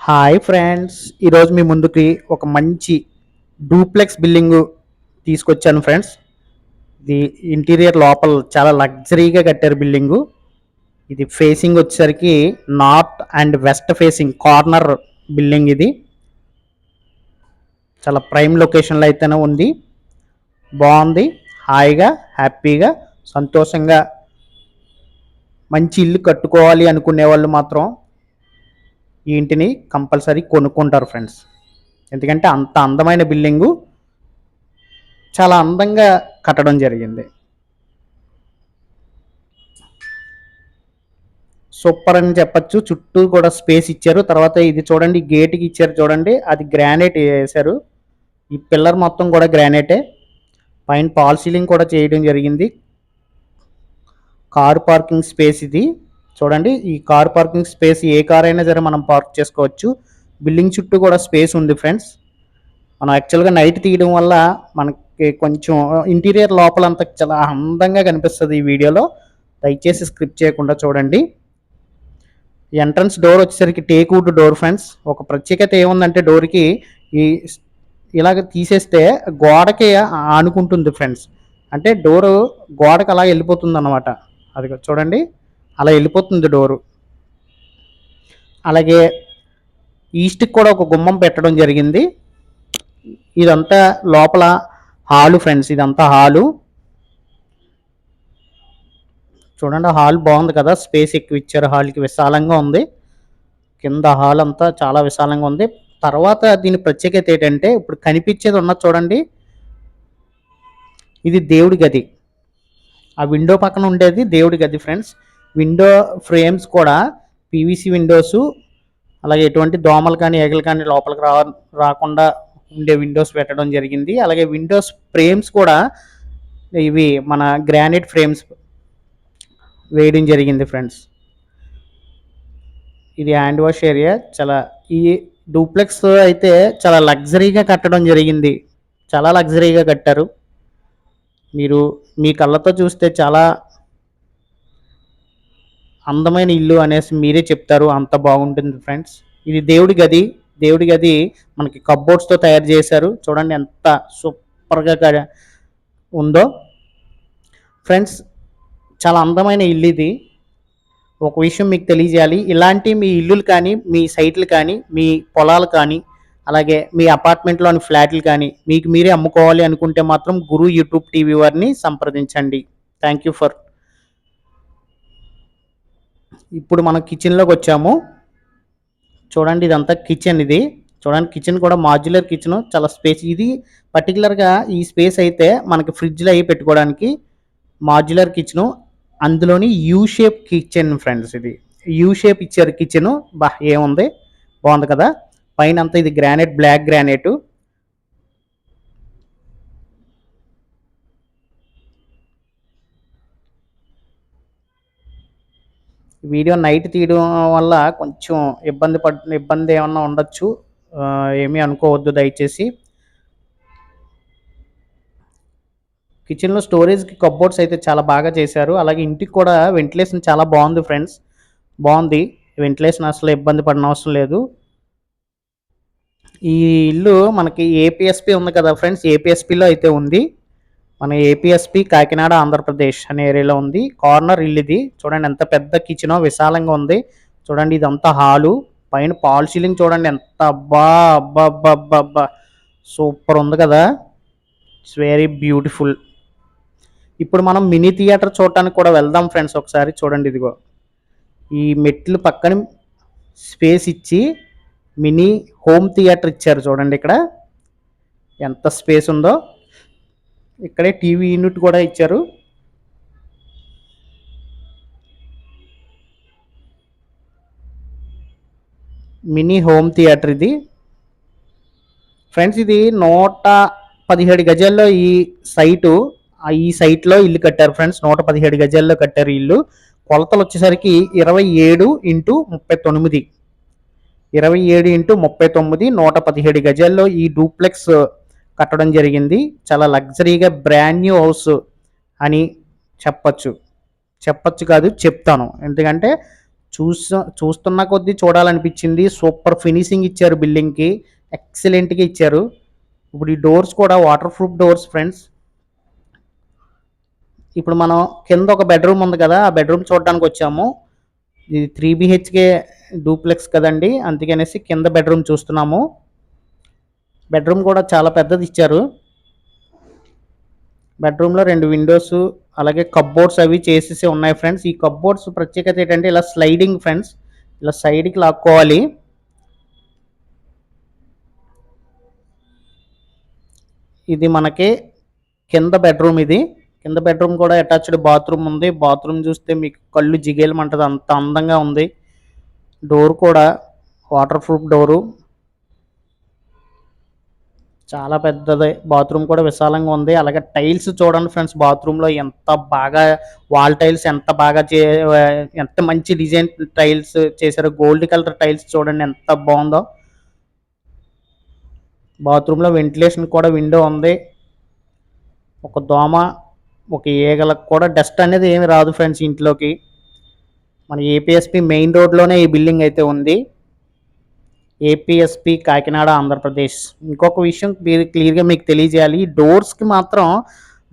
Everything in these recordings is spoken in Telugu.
హాయ్ ఫ్రెండ్స్ ఈరోజు మీ ముందుకి ఒక మంచి డూప్లెక్స్ బిల్డింగ్ తీసుకొచ్చాను ఫ్రెండ్స్ ఇది ఇంటీరియర్ లోపల చాలా లగ్జరీగా కట్టారు బిల్డింగు. ఇది ఫేసింగ్ వచ్చేసరికి north and west facing corner building ఇది. చాలా ప్రైమ్ లొకేషన్లో అయితేనే ఉంది. బాగుంది. హాయిగా హ్యాపీగా సంతోషంగా మంచి ఇల్లు కట్టుకోవాలి అనుకునే వాళ్ళు మాత్రం ఈ ఇంటిని కంపల్సరీ కొనుక్కుంటారు ఫ్రెండ్స్. ఎందుకంటే అంత అందమైన బిల్డింగు చాలా అందంగా కట్టడం జరిగింది. సూపర్ అని చెప్పచ్చు. చుట్టూ కూడా స్పేస్ ఇచ్చారు. తర్వాత ఇది చూడండి గేట్కి ఇచ్చారు చూడండి. అది గ్రానైట్ వేశారు ఈ పిల్లర్ మొత్తం కూడా గ్రానైటే. పైన పాల్ సీలింగ్ కూడా చేయడం జరిగింది. కార్ పార్కింగ్ స్పేస్ ఇది. చూడండి ఈ కార్ పార్కింగ్ స్పేస్ ఏ కార్ అయినా సరే మనం పార్క్ చేసుకోవచ్చు. బిల్డింగ్ చుట్టూ కూడా స్పేస్ ఉంది ఫ్రెండ్స్. మనం యాక్చువల్గా నైట్ తీయడం వల్ల మనకి కొంచెం ఇంటీరియర్ లోపలంతా చాలా అందంగా కనిపిస్తుంది ఈ వీడియోలో. దయచేసి స్క్రిప్ట్ చేయకుండా చూడండి. ఎంట్రన్స్ డోర్ వచ్చేసరికి టేక్వుడ్ డోర్ ఫ్రెండ్స్. ఒక ప్రత్యేకత ఏముందంటే డోర్కి ఈ ఇలాగ తీసేస్తే గోడకి ఆనుకుంటుంది ఫ్రెండ్స్. అంటే డోరు గోడకి అలా వెళ్ళిపోతుంది అనమాట అది చూడండి. అలా వెళ్ళిపోతుంది డోరు. అలాగే ఈస్ట్కి కూడా ఒక గుమ్మం పెట్టడం జరిగింది. ఇదంతా లోపల హాలు ఫ్రెండ్స్ ఇదంతా హాలు. చూడండి హాల్ బాగుంది కదా. స్పేస్ ఎక్కువ ఇచ్చారు హాల్కి. విశాలంగా ఉంది. కింద హాల్ అంతా చాలా విశాలంగా ఉంది. తర్వాత దీని ప్రత్యేకత ఏంటంటే ఇప్పుడు కనిపించేది ఉన్నది చూడండి. ఇది దేవుడి గది. ఆ విండో పక్కన ఉండేది దేవుడి గది ఫ్రెండ్స్. విండో ఫ్రేమ్స్ కూడా పీవీసీ విండోస్ అలాగే ఎటువంటి దోమలు కానీ ఏగలు కానీ లోపలికి రా రాకుండా ఉండే విండోస్ పెట్టడం జరిగింది. అలాగే విండోస్ ఫ్రేమ్స్ కూడా ఇవి మన గ్రానైట్ ఫ్రేమ్స్ వేయడం జరిగింది ఫ్రెండ్స్. ఇది హ్యాండ్ వాష్ ఏరియా. చాలా ఈ డూప్లెక్స్ అయితే చాలా లగ్జరీగా కట్టడం జరిగింది. చాలా లగ్జరీగా కట్టారు. మీరు మీ కళ్ళతో చూస్తే చాలా అందమైన ఇల్లు అనేసి మీరే చెప్తారు. అంత బాగుంటుంది ఫ్రెండ్స్. ఇది దేవుడి గది. దేవుడి గది మనకి కబ్బోర్డ్స్తో తయారు చేశారు. చూడండి ఎంత సూపర్గా ఉందో. ఫ్రెండ్స్ చాలా అందమైన ఇల్లు ఇది. ఒక విషయం మీకు తెలియజేయాలి. ఇలాంటి మీ ఇల్లులు కానీ మీ సైట్లు కానీ మీ పొలాలు కానీ అలాగే మీ అపార్ట్మెంట్లోని ఫ్లాట్లు కానీ మీకు మీరే అమ్ముకోవాలి అనుకుంటే మాత్రం గురు యూట్యూబ్ టీవీ వారిని సంప్రదించండి. థ్యాంక్ యూ ఫర్ ఇప్పుడు మనం కిచెన్లోకి వచ్చాము. చూడండి ఇదంతా కిచెన్ ఇది. చూడండి కిచెన్ కూడా మాడ్యులర్ కిచెన్ చాలా స్పేస్ ఇది పర్టికులర్గా ఈ స్పేస్ అయితే మనకి ఫ్రిడ్జ్లో అవి పెట్టుకోవడానికి మాడ్యులర్ కిచెను అందులోని యూ షేప్ కిచెన్ ఫ్రెండ్స్ ఇది. యూ షేప్ ఇచ్చారు కిచెన్ బా ఏముంది? బాగుంది కదా? పైన అంతా ఇది granite black granite video night తీయడం వల్ల కొంచెం ఇబ్బంది పడ్ ఇబ్బంది ఏమన్నా ఉండొచ్చు. ఏమీ అనుకోవద్దు దయచేసి. కిచెన్లో స్టోరేజ్కి కబ్బోర్డ్స్ అయితే చాలా బాగా చేశారు. అలాగే ఇంటికి కూడా వెంటిలేషన్ చాలా బాగుంది ఫ్రెండ్స్ బాగుంది. వెంటిలేషన్ అసలు ఇబ్బంది పడిన అవసరం లేదు. ఈ ఇల్లు మనకి ఏపీఎస్పి ఉంది కదా ఫ్రెండ్స్ ఏపీఎస్పిలో అయితే ఉంది. మన ఏపీఎస్పి కాకినాడ ఆంధ్రప్రదేశ్ అనే ఏరియాలో ఉంది. కార్నర్ ఇల్లు ఇది. చూడండి ఎంత పెద్ద కిచెనో విశాలంగా ఉంది. చూడండి ఇదంతా హాలు. పైన పాల్ సీలింగ్ చూడండి ఎంత అబ్బా అబ్బా అబ్బా అబ్బా అబ్బా. సూపర్ ఉంది కదా. ఇట్స్ వెరీ బ్యూటిఫుల్ ఇప్పుడు మనం మినీ థియేటర్ చూడటానికి కూడా వెళ్దాం ఫ్రెండ్స్ ఒకసారి. చూడండి ఇదిగో. ఈ మెట్లు పక్కన స్పేస్ ఇచ్చి మినీ హోమ్ థియేటర్ ఇచ్చారు చూడండి ఇక్కడ. ఎంత స్పేస్ ఉందో. ఇక్కడే టీవీ యూనిట్ కూడా ఇచ్చారు. మినీ హోమ్ థియేటర్ ఇది. ఫ్రెండ్స్ ఇది నూట పదిహేడు గజాల్లో ఈ సైటు ఈ సైట్లో ఇల్లు కట్టారు ఫ్రెండ్స్. నూట పదిహేడు గజాల్లో కట్టారు ఇల్లు. కొలతలు వచ్చేసరికి ఇరవై ఏడు ఇంటూ ముప్పై తొమ్మిది. ఇరవై ఏడు ఇంటూ ముప్పై తొమ్మిది నూట పదిహేడు గజాల్లో ఈ డూప్లెక్స్ కట్టడం జరిగింది. చాలా లగ్జరీగా బ్రాండ్ న్యూ హౌస్ అని చెప్పచ్చు. చెప్పచ్చు కాదు చెప్తాను. ఎందుకంటే చూస చూస్తున్న కొద్దీ చూడాలనిపించింది. సూపర్ ఫినిషింగ్ ఇచ్చారు బిల్డింగ్కి ఎక్సలెంట్గా ఇచ్చారు. ఇప్పుడు ఈ డోర్స్ కూడా వాటర్ ప్రూఫ్ డోర్స్ ఫ్రెండ్స్ ఇప్పుడు మనం కింద ఒక బెడ్రూమ్ ఉంది కదా ఆ బెడ్రూమ్ చూడడానికి వచ్చాము. ఇది త్రీ బిహెచ్కే డూప్లెక్స్ కదండి. అందుకనేసి కింద బెడ్రూమ్ చూస్తున్నాము. బెడ్రూమ్ కూడా చాలా పెద్దది ఇచ్చారు. బెడ్రూమ్లో రెండు విండోస్ అలాగే కబ్బోర్డ్స్ అవి చేసేసి ఉన్నాయి ఫ్రెండ్స్. ఈ కబ్బోర్డ్స్ ప్రత్యేకత ఏంటంటే ఇలా స్లైడింగ్ ఫ్రెండ్స్ ఇలా సైడ్కి లాక్కోవాలి. ఇది మనకి కింద బెడ్రూమ్ ఇది. కింద బెడ్రూమ్ కూడా అటాచ్డ్ బాత్రూమ్ ఉంది. బాత్రూమ్ చూస్తే మీకు కళ్ళు జిగేలమంటది అంత అందంగా ఉంది. డోర్ కూడా వాటర్ ప్రూఫ్ డోరు. చాలా పెద్దది. బాత్రూమ్ కూడా విశాలంగా ఉంది. అలాగే టైల్స్ చూడండి ఫ్రెండ్స్ బాత్రూంలో ఎంత బాగా వాల్ టైల్స్ ఎంత బాగా చే ఎంత మంచి డిజైన్ టైల్స్ చేశారు. గోల్డ్ కలర్ టైల్స్ చూడండి ఎంత బాగుందో. బాత్రూంలో వెంటిలేషన్ కూడా విండో ఉంది. ఒక దోమ ఒక ఈగలకు కూడా డస్ట్ అనేది ఏమి రాదు ఫ్రెండ్స్ ఇంట్లోకి. మన ఏపీఎస్పి మెయిన్ రోడ్లోనే ఈ బిల్డింగ్ అయితే ఉంది. ఏపీఎస్పి కాకినాడ ఆంధ్రప్రదేశ్. ఇంకొక విషయం మీరు క్లియర్గా మీకు తెలియజేయాలి. డోర్స్కి మాత్రం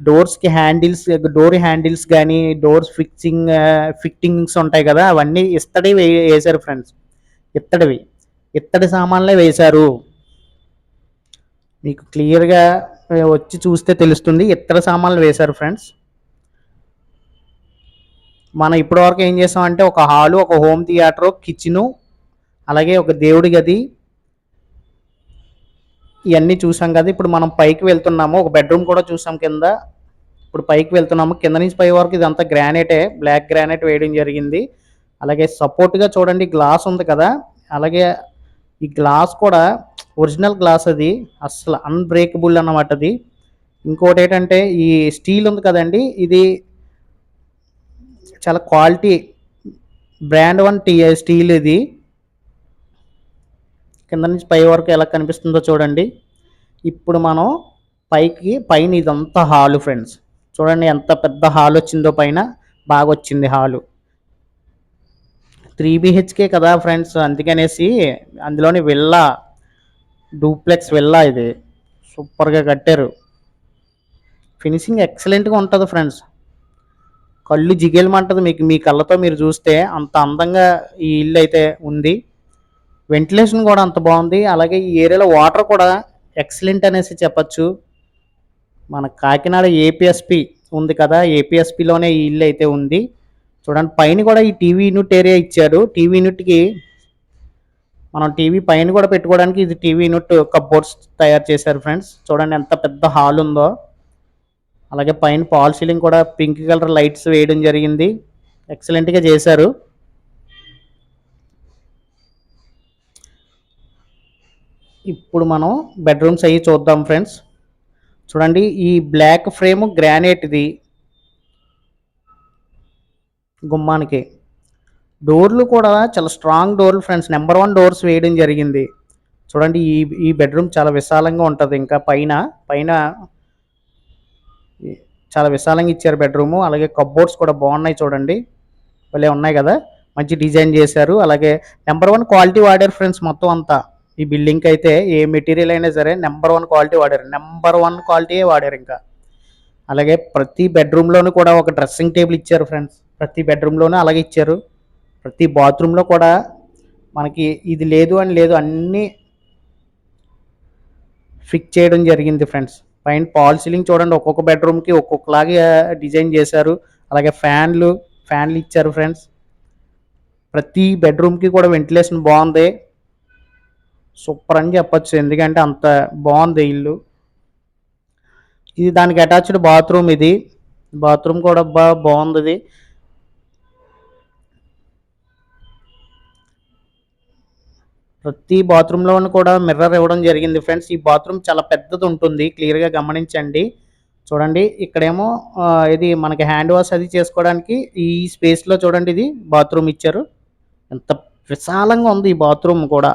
డోర్స్కి హ్యాండిల్స్ డోర్ హ్యాండిల్స్ కానీ డోర్స్ ఫిక్సింగ్ ఫిట్టింగ్స్ ఉంటాయి కదా అవన్నీ ఇత్తడి వే- వేశారు ఫ్రెండ్స్. ఇత్తడివి. ఇత్తడి సామాన్లే వేశారు. మీకు క్లియర్గా వచ్చి చూస్తే తెలుస్తుంది. ఇత్తడి సామాన్లు వేశారు ఫ్రెండ్స్. మనం ఇప్పటివరకు ఏం చేసామంటే ఒక హాలు ఒక హోమ్ థియేటర్ కిచెను అలాగే ఒక దేవుడి గది. ఇవన్నీ చూసాం కదా ఇప్పుడు మనం పైకి వెళ్తున్నాము. ఒక బెడ్రూమ్ కూడా చూసాం కింద. ఇప్పుడు పైకి వెళ్తున్నాము. కింద నుంచి పై వరకు ఇదంతా గ్రానైటే బ్లాక్ గ్రానైట్ వేయడం జరిగింది. అలాగే సపోర్ట్గా చూడండి గ్లాస్ ఉంది కదా. అలాగే ఈ గ్లాస్ కూడా ఒరిజినల్ గ్లాస్ అది. అసలు అన్బ్రేకబుల్ అన్నమాట అది. ఇంకోటి ఏంటంటే ఈ స్టీల్ ఉంది కదండి ఇది చాలా quality brand one T steel ఇది. కింద నుంచి పై వరకు ఎలా కనిపిస్తుందో చూడండి. ఇప్పుడు మనం పైకి పైన ఇదంతా హాలు ఫ్రెండ్స్. చూడండి ఎంత పెద్ద హాల్ వచ్చిందో పైన బాగా వచ్చింది హాలు. త్రీ బిహెచ్కే కదా ఫ్రెండ్స్ అందుకనేసి అందులోని విల్లా డూప్లెక్స్ విల్లా ఇది. సూపర్గా కట్టారు. ఫినిషింగ్ ఎక్సలెంట్గా ఉంటుంది ఫ్రెండ్స్. కళ్ళు జిగేలమంటుంది మీకు మీ కళ్ళతో మీరు చూస్తే అంత అందంగా ఈ ఇల్లు అయితే ఉంది. వెంటిలేషన్ కూడా అంత బాగుంది. అలాగే ఈ ఏరియాలో వాటర్ కూడా ఎక్సలెంట్ అనేసి చెప్పచ్చు. మన కాకినాడ ఏపీఎస్పి ఉంది కదా ఏపీఎస్పిలోనే ఈ ఇల్లు అయితే ఉంది. చూడండి పైన కూడా ఈ టీవీ యూనిట్ ఏరియా ఇచ్చారు. టీవీ యూనిట్కి మనం టీవీ పైన కూడా పెట్టుకోవడానికి ఇది టీవీ యూనిట్ కప్బోర్డ్స్ తయారు చేశారు ఫ్రెండ్స్. చూడండి ఎంత పెద్ద హాల్ ఉందో. అలాగే పైన పాల్ సీలింగ్ కూడా పింక్ కలర్ లైట్స్ వేయడం జరిగింది. ఎక్సలెంట్గా చేశారు. ఇప్పుడు మనం బెడ్రూమ్స్ అవి చూద్దాం ఫ్రెండ్స్ చూడండి ఈ బ్లాక్ ఫ్రేమ్ గ్రానైట్ది గుమ్మానికి. డోర్లు కూడా చాలా స్ట్రాంగ్ డోర్లు ఫ్రెండ్స్ నెంబర్ వన్ డోర్స్ వేయడం జరిగింది. చూడండి ఈ ఈ బెడ్రూమ్ చాలా విశాలంగా ఉంటుంది. ఇంకా పైన పైన చాలా విశాలంగా ఇచ్చారు బెడ్రూము అలాగే కబ్బోర్డ్స్ కూడా బాగున్నాయి చూడండి. భలే ఉన్నాయి కదా. మంచి డిజైన్ చేశారు. అలాగే నెంబర్ వన్ క్వాలిటీ వాడారు ఫ్రెండ్స్ మొత్తం అంతా. ఈ బిల్డింగ్కి అయితే ఏ మెటీరియల్ అయినా సరే నెంబర్ వన్ క్వాలిటీ వాడారు. నెంబర్ వన్ క్వాలిటీయే వాడారు ఇంకా. అలాగే ప్రతి బెడ్రూమ్లోనూ కూడా ఒక డ్రెస్సింగ్ టేబుల్ ఇచ్చారు ఫ్రెండ్స్ ప్రతి బెడ్రూమ్లోనూ అలాగే ఇచ్చారు. ప్రతి బాత్రూంలో కూడా మనకి ఇది లేదు అని లేదు అన్నీ ఫిక్స్ చేయడం జరిగింది ఫ్రెండ్స్ పైన పాల్ సీలింగ్ చూడండి ఒక్కొక్క బెడ్రూమ్కి ఒక్కొక్కలాగా డిజైన్ చేశారు. అలాగే ఫ్యాన్లు ఫ్యాన్లు ఇచ్చారు ఫ్రెండ్స్ ప్రతి బెడ్రూమ్కి కూడా వెంటిలేషన్ బాగుంది. సూపర్ అని చెప్పచ్చు. ఎందుకంటే అంత బాగుంది ఇల్లు. ఇది దానికి అటాచ్డ్ బాత్రూమ్ ఇది. బాత్రూమ్ కూడా బా బాగుంది ఇది. ప్రతి బాత్రూంలోనూ కూడా మిర్రర్ ఇవ్వడం జరిగింది ఫ్రెండ్స్. ఈ బాత్రూమ్ చాలా పెద్దది ఉంటుంది. క్లియర్గా గమనించండి. చూడండి ఇక్కడేమో ఇది మనకి హ్యాండ్ వాష్ అది చేసుకోవడానికి ఈ స్పేస్లో చూడండి ఇది బాత్రూమ్ ఇచ్చారు. ఎంత విశాలంగా ఉంది ఈ బాత్రూమ్ కూడా.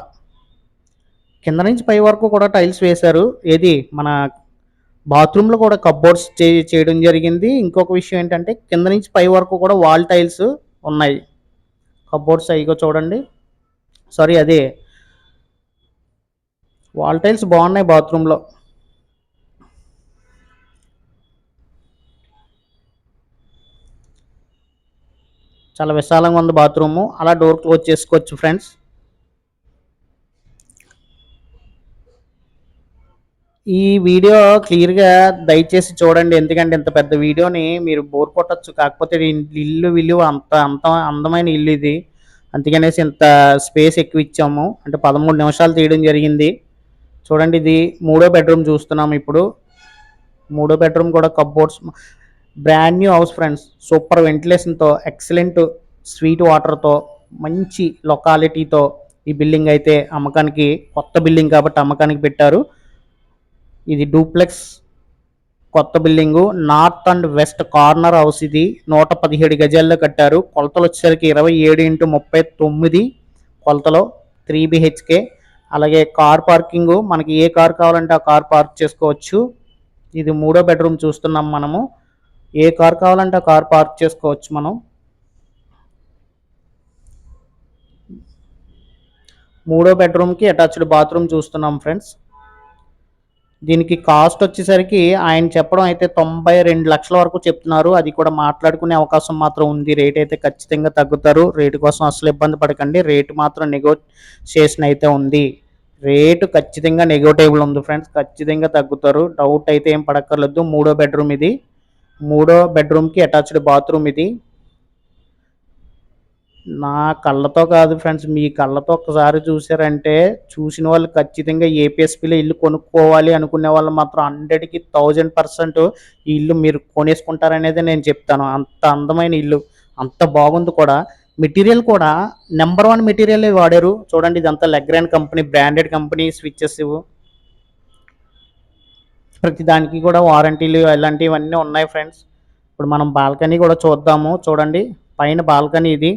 కింద నుంచి పై వరకు కూడా టైల్స్ వేశారు. ఏది? మన బాత్రూంలో కూడా కబ్బోర్డ్స్ చే చేయడం జరిగింది. ఇంకొక విషయం ఏంటంటే కింద నుంచి పై వరకు కూడా వాల్ టైల్స్ ఉన్నాయి. కబ్బోర్డ్స్ అయిగో చూడండి. సారీ అదే. వాల్ టైల్స్ బాగున్నాయి బాత్రూంలో. చాలా విశాలంగా ఉంది బాత్రూము. అలా డోర్ క్లోజ్ చేసుకోవచ్చు ఫ్రెండ్స్. ఈ వీడియో క్లియర్గా దయచేసి చూడండి. ఎందుకంటే ఇంత పెద్ద వీడియోని మీరు బోర్ కొట్టచ్చు. కాకపోతే ఇల్లు విలువ అంత అంత అందమైన ఇల్లు ఇది. అందుకనేసి ఇంత స్పేస్ ఎక్కువ ఇచ్చాము. అంటే పదమూడు నిమిషాలు తీయడం జరిగింది. చూడండి ఇది మూడో బెడ్రూమ్ చూస్తున్నాం ఇప్పుడు. మూడో బెడ్రూమ్ కూడా cupboards. Brand new house friends. Super వెంటిలేషన్తో excellent sweet వాటర్తో మంచి లొకాలిటీతో ఈ బిల్డింగ్ అయితే అమ్మకానికి కొత్త బిల్డింగ్ కాబట్టి అమ్మకానికి పెట్టారు. ఇది డూప్లెక్స్ కొత్త building. North and west corner house ఇది. నూట పదిహేడు గజాల్లో కట్టారు. కొలతలు వచ్చేసరికి ఇరవై ఏడు ఇంటూ ముప్పై తొమ్మిది కొలతలో త్రీ బిహెచ్కే. అలాగే కార్ పార్కింగ్. మనకి ఏ కార్ కావాలంటే ఆ కార్ పార్క్ చేసుకోవచ్చు. ఇది మూడో బెడ్రూమ్ చూస్తున్నాం మనము. ఏ కార్ కావాలంటే ఆ కార్ పార్క్ చేసుకోవచ్చు మనం. మూడో బెడ్రూమ్కి అటాచ్డ్ బాత్రూమ్ చూస్తున్నాం ఫ్రెండ్స్. దీనికి కాస్ట్ వచ్చేసరికి ఆయన చెప్పడం అయితే తొంభై రెండు లక్షల వరకు చెప్తున్నారు. అది కూడా మాట్లాడుకునే అవకాశం మాత్రం ఉంది. రేట్ అయితే ఖచ్చితంగా తగ్గుతారు. రేటు కోసం అసలు ఇబ్బంది పడకండి. రేటు మాత్రం నెగోషియేషన్ అయితే ఉంది. రేటు ఖచ్చితంగా నెగోటేబుల్ ఉంది ఫ్రెండ్స్ ఖచ్చితంగా తగ్గుతారు. డౌట్ అయితే ఏం పడక్కర్లేదు. మూడో బెడ్రూమ్ ఇది. మూడో బెడ్రూమ్కి అటాచ్డ్ బాత్రూమ్ ఇది. నా కళ్ళతో కాదు ఫ్రెండ్స్ మీ కళ్ళతో ఒకసారి చూసారంటే చూసిన వాళ్ళు ఖచ్చితంగా ఏపీఎస్పీలో ఇల్లు కొనుక్కోవాలి అనుకునే వాళ్ళు మాత్రం హండ్రెడ్కి థౌజండ్ పర్సెంట్ ఈ ఇల్లు మీరు కొనేసుకుంటారనేది నేను చెప్తాను. అంత అందమైన ఇల్లు అంత బాగుంది కూడా. మెటీరియల్ కూడా నెంబర్ వన్ మెటీరియల్ వాడారు. చూడండి ఇదంతా Legrand company branded company switches ప్రతి దానికి కూడా వారంటీలు ఇలాంటివన్నీ ఉన్నాయి ఫ్రెండ్స్. ఇప్పుడు మనం బాల్కనీ కూడా చూద్దాము. చూడండి పైన బాల్కనీ ఇది.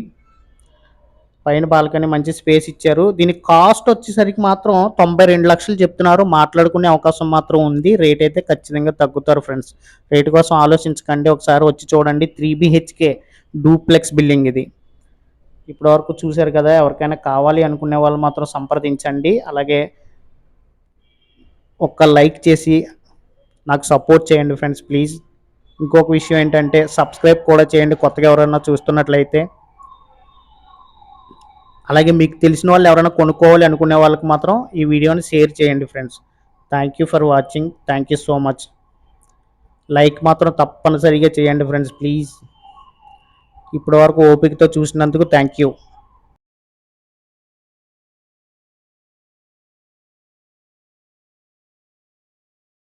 పైన బాల్కనీ మంచి స్పేస్ ఇచ్చారు. దీని కాస్ట్ వచ్చేసరికి మాత్రం తొంభై రెండు లక్షలు చెప్తున్నారు. మాట్లాడుకునే అవకాశం మాత్రం ఉంది. రేట్ అయితే ఖచ్చితంగా తగ్గుతారు ఫ్రెండ్స్. రేట్ కోసం ఆలోచించకండి. ఒకసారి వచ్చి చూడండి. త్రీ బిహెచ్కే డూప్లెక్స్ బిల్డింగ్ ఇది. ఇప్పటి వరకు చూశారు కదా ఎవరికైనా కావాలి అనుకునే వాళ్ళు మాత్రం సంప్రదించండి. అలాగే ఒక్క లైక్ చేసి నాకు సపోర్ట్ చేయండి ఫ్రెండ్స్ ప్లీజ్. ఇంకొక విషయం ఏంటంటే సబ్స్క్రైబ్ కూడా చేయండి కొత్తగా ఎవరైనా చూస్తున్నట్లయితే. అలాగే మీకు తెలిసిన వాళ్ళు ఎవరైనా కొనుక్కోవాలి అనుకునే వాళ్ళకి మాత్రం ఈ వీడియోని షేర్ చేయండి friends. Thank you for watching thank you so much like మాత్రం తప్పనిసరిగా చేయండి ఫ్రెండ్స్ ప్లీజ్ ఇప్పటివరకు ఓపికతో చూసినందుకు థ్యాంక్ యూ